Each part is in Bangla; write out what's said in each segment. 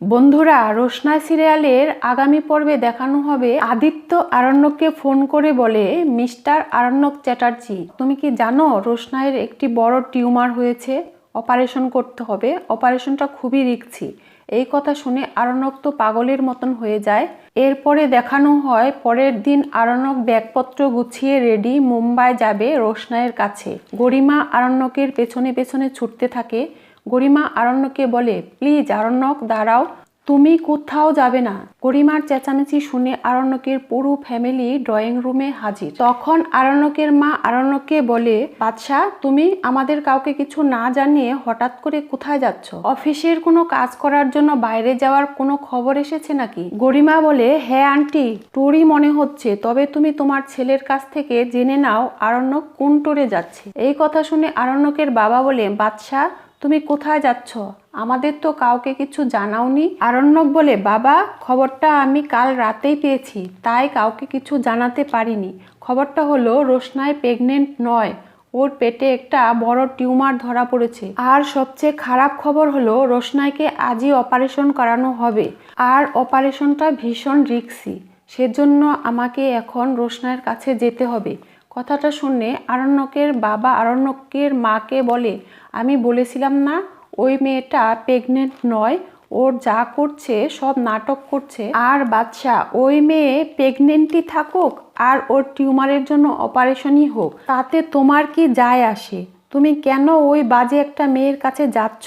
বন্ধুরা রোশনা সিরিয়ালের আগামী পর্বে দেখানো হবে আদিত্য আরণ্যককে ফোন করে বলে, মিস্টার আরণ্যক চ্যাটার্জি, তুমি কি জানো রোশনায়ের একটি বড় টিউমার হয়েছে? অপারেশন করতে হবে। অপারেশনটা খুবই রিক্সি। এই কথা শুনে আরণ্যক তো পাগলের মতন হয়ে যায়। এরপরে দেখানো হয়, পরের দিন আরণ্যক ব্যাগপত্র গুছিয়ে রেডি মুম্বাই যাবে রোশনায়ের কাছে। গরিমা আরণ্যকের পেছনে পেছনে ছুটতে থাকে। গরিমা আরণ্যকে বলে, প্লিজ আরণ্যক, দাঁড়াও। তুমি কোথাও যাবে না। গরিমার চেঁচামেচি শুনে আরণ্যকের পুরো ফ্যামিলি ড্রয়িং রুমে হাজির। তখন আরণ্যকের মা আরণ্যককে বলে বাদশাহ তুমি আমাদের কাউকে কিছু না জানিয়ে হঠাৎ করে কোথায় যাচ্ছ? অফিসের কোনো কাজ করার জন্য বাইরে যাওয়ার কোনো খবর এসেছে নাকি? গরিমা বলে হ্যাঁ আন্টি ট্যুরই মনে হচ্ছে, তবে তুমি তোমার ছেলের কাছ থেকে জেনে নাও আরণ্যক কোন ট্যুরে যাচ্ছে। এই কথা শুনে আরণ্যকের বাবা বলে বাদশাহ তুমি কোথায় যাচ্ছ? আমাদের তো কাউকে কিছু জানাওনি। আরণ্যক বলে, বাবা, খবরটা আমি কাল রাতেই পেয়েছি। তাই কাউকে কিছু জানাতে পারিনি। খবরটা হলো রোশনায় প্রেগনেন্ট নয়। ওর পেটে একটা বড় টিউমার ধরা পড়েছে। আর সবচেয়ে খারাপ খবর হলো, রোশনাইকে আজই অপারেশন করানো হবে। আর অপারেশনটা ভীষণ রিক্সি। সেজন্য আমাকে এখন রোশনাইয়ের কাছে যেতে হবে। কথাটা শুনে আরণ্যকের বাবা আরণ্যকের মাকে বলে আমি বলেছিলাম না, ওই মেয়েটা প্রেগনেন্ট নয়, ওর যা করছে, সব নাটক করছে। আর বাচ্চা ওই মেয়ে প্রেগনেন্টই থাকুক আর ওর টিউমারের জন্য অপারেশনই হোক, তাতে তোমার কি যায় আসে? তুমি কেন ওই বাজে একটা মেয়ের কাছে যাচ্ছ?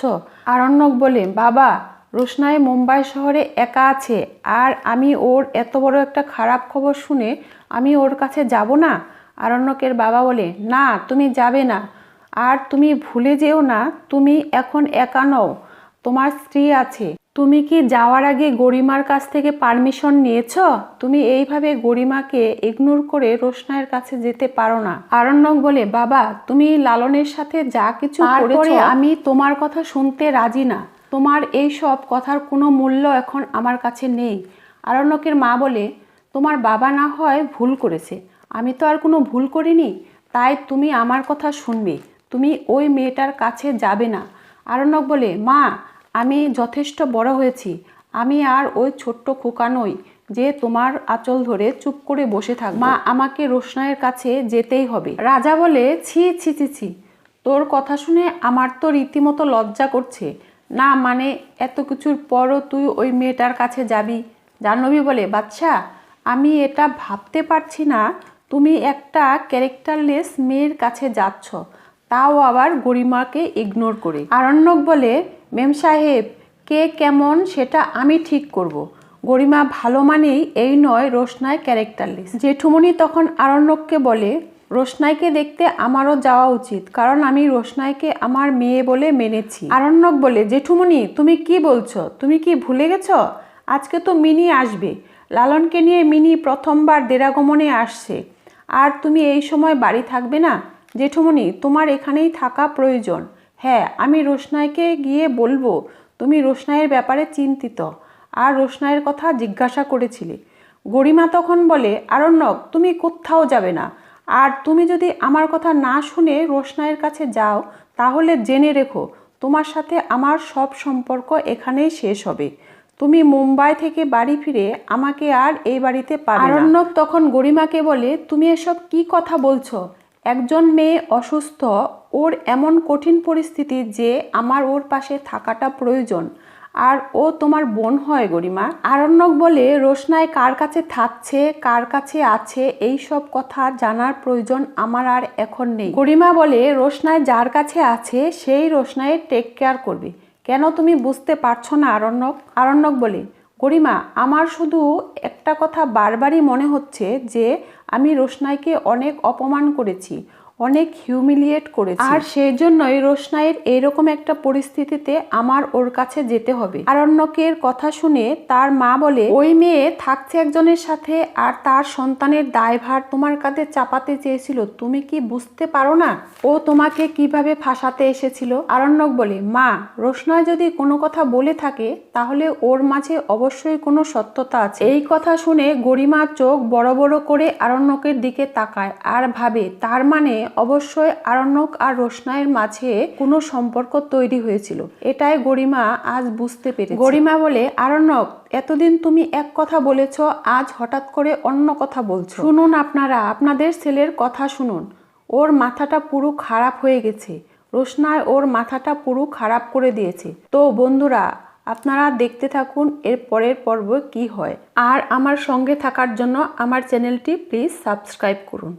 আরণ্যক বলে, বাবা, রোশনাই মুম্বাই শহরে একা আছে, আর আমি ওর এত বড় একটা খারাপ খবর শুনে আমি ওর কাছে যাব না? আরণ্যকের বাবা বলে, না, তুমি যাবে না। আর তুমি ভুলে যেও না তুমি এখন একা নও তোমার স্ত্রী আছে। তুমি কি যাওয়ার আগে গরিমার কাছ থেকে পারমিশন নিয়েছ? তুমি এইভাবে গরিমাকে ইগনোর করে রোশনায়ের কাছে যেতে পারো না। আরণ্যক বলে বাবা তুমি লালনের সাথে যা কিছু করেছ আমি তোমার কথা শুনতে রাজি না। তোমার এই সব কথার কোনো মূল্য এখন আমার কাছে নেই। আরণ্যকের মা বলে তোমার বাবা না হয় ভুল করেছে। আমি তো আর কোনো ভুল করিনি। তাই তুমি আমার কথা শুনবে। তুমি ওই মেয়েটার কাছে যাবে না। আরণ্যক বলে, মা, আমি যথেষ্ট বড় হয়েছি। আমি আর ওই ছোট্ট খোকা নই যে তোমার আঁচল ধরে চুপ করে বসে থাক মা, আমাকে রোশনায়ের কাছে যেতেই হবে রাজা বলে, ছি ছি ছি ছি। তোর কথা শুনে আমার তো রীতিমতো লজ্জা করছে। না মানে এত কিছুর পরও তুই ওই মেয়েটার কাছে যাবি জাহ্নবী বলে, বাচ্চা, আমি এটা ভাবতে পারছি না। তুমি একটা ক্যারেক্টারলেস মেয়ের কাছে যাচ্ছ। তাও আবার গরিমাকে ইগনোর করে। আরণ্যক বলে, মেম সাহেব, কে কেমন সেটা আমি ঠিক করব। গরিমা ভালো মানেই এই নয় রোশনায় ক্যারেক্টারলেস জেঠুমনি তখন আরণ্যককে বলে, রোশনাইকে দেখতে আমারও যাওয়া উচিত, কারণ আমি রোশনাইকে আমার মেয়ে বলে মেনেছি। আরণ্যক বলে জেঠুমনি তুমি কি বলছো? তুমি কি ভুলে গেছ? আজকে তো মিনি আসবে। লালনকে নিয়ে মিনি প্রথমবার দেরাগমনে আসছে। আর তুমি এই সময় বাড়ি থাকবে না? জেঠুমনি তোমার এখানেই থাকা প্রয়োজন। হ্যাঁ আমি রোশনাইকে গিয়ে বলব, তুমি রোশনাইয়ের ব্যাপারে চিন্তিত। আর রোশনাইয়ের কথা জিজ্ঞাসা করেছিলে। গরিমা তখন বলে, আরণ্যক, তুমি কোথাও যাবে না। আর তুমি যদি আমার কথা না শুনে রোশনাইয়ের কাছে যাও, তাহলে জেনে রেখো, তোমার সাথে আমার সব সম্পর্ক এখানেই শেষ হবে। তুমি মুম্বাই থেকে বাড়ি ফিরে আমাকে আর এই বাড়িতে পাবে আরণ্যক তখন গরিমাকে বলে, তুমি এসব কি কথা বলছো? একজন মেয়ে অসুস্থ, ওর এমন কঠিন পরিস্থিতি যে আমার ওর পাশে থাকাটা প্রয়োজন। আর ও তোমার বোন হয় গরিমা। আরণ্যক বলে, রোশনায় কার কাছে থাকছে, কার কাছে আছে, এই সব কথা জানার প্রয়োজন আমার আর এখন নেই। গরিমা বলে, রোশনায় যার কাছে আছে, সেই রোশনায় টেক কেয়ার করবে। কেন তুমি বুঝতে পারছ না, আরণ্যক? আরণ্যক বলে গরিমা আমার শুধু একটা কথা বারবারই মনে হচ্ছে যে আমি রোশনাইকে অনেক অপমান করেছি। অনেক হিউমিলিয়েট করেছি। আর সেই জন্যই রোশনাইয়ের এইরকম একটা পরিস্থিতিতে আমার ওর কাছে যেতে হবে। আরণ্যকের কথা শুনে তার মা বলে, ওই মেয়ে থাকছে একজনের সাথে আর তার সন্তানের দায়ভার তোমার কাঁধে চাপাতে চেয়েছিল। তুমি কি বুঝতে পারো না? ও তোমাকে কীভাবে ফাঁসাতে এসেছিল? আরণ্যক বলে, মা রোশনায় যদি কোনো কথা বলে থাকে, তাহলে ওর মাঝে অবশ্যই কোনো সত্যতা আছে। এই কথা শুনে গরিমার চোখ বড় বড় করে আরণ্যকের দিকে তাকায় আর ভাবে, তার মানে অবশ্যই আরণ্যক আর রোশনাইয়ের মাঝে কোনো সম্পর্ক তৈরি হয়েছিল। এটাই গরিমা আজ বুঝতে পেরেছে। গরিমা বলে, আরণ্যক, এতদিন তুমি এক কথা বলেছ, আজ হঠাৎ করে অন্য কথা বলছো। শুনুন আপনারা, আপনাদের ছেলের কথা শুনুন। ওর মাথাটা পুরো খারাপ হয়ে গেছে। রোশনায় ওর মাথাটা পুরো খারাপ করে দিয়েছে। তো বন্ধুরা, আপনারা দেখতে থাকুন এর পরের পর্ব কি হয়। আর আমার সঙ্গে থাকার জন্য আমার চ্যানেলটি প্লিজ সাবস্ক্রাইব করুন।